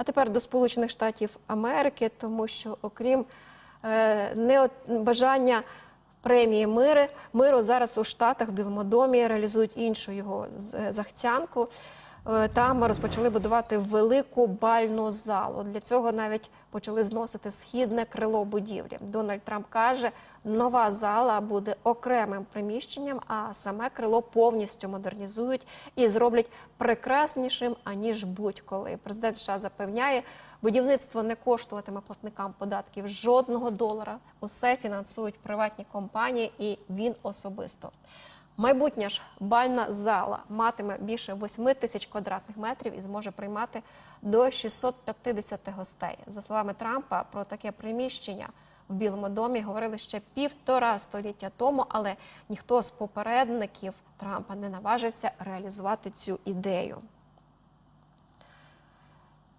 А тепер до Сполучених Штатів Америки, тому що окрім е, не бажання премії мири, миру зараз у Штатах в Білому домі реалізують іншу його з- захцянку. Е, Там розпочали будувати велику бальну залу. Для цього навіть почали зносити східне крило будівлі. Дональд Трамп каже, нова зала буде окремим приміщенням, а саме крило повністю модернізують і зроблять прекраснішим аніж будь-коли. Президент США запевняє, будівництво не коштуватиме платникам податків жодного долара. Усе фінансують приватні компанії, і він особисто. Майбутня ж бальна зала матиме більше 8 тисяч квадратних метрів і зможе приймати до 650 гостей. За словами Трампа, про таке приміщення в Білому домі говорили ще півтора століття тому, але ніхто з попередників Трампа не наважився реалізувати цю ідею.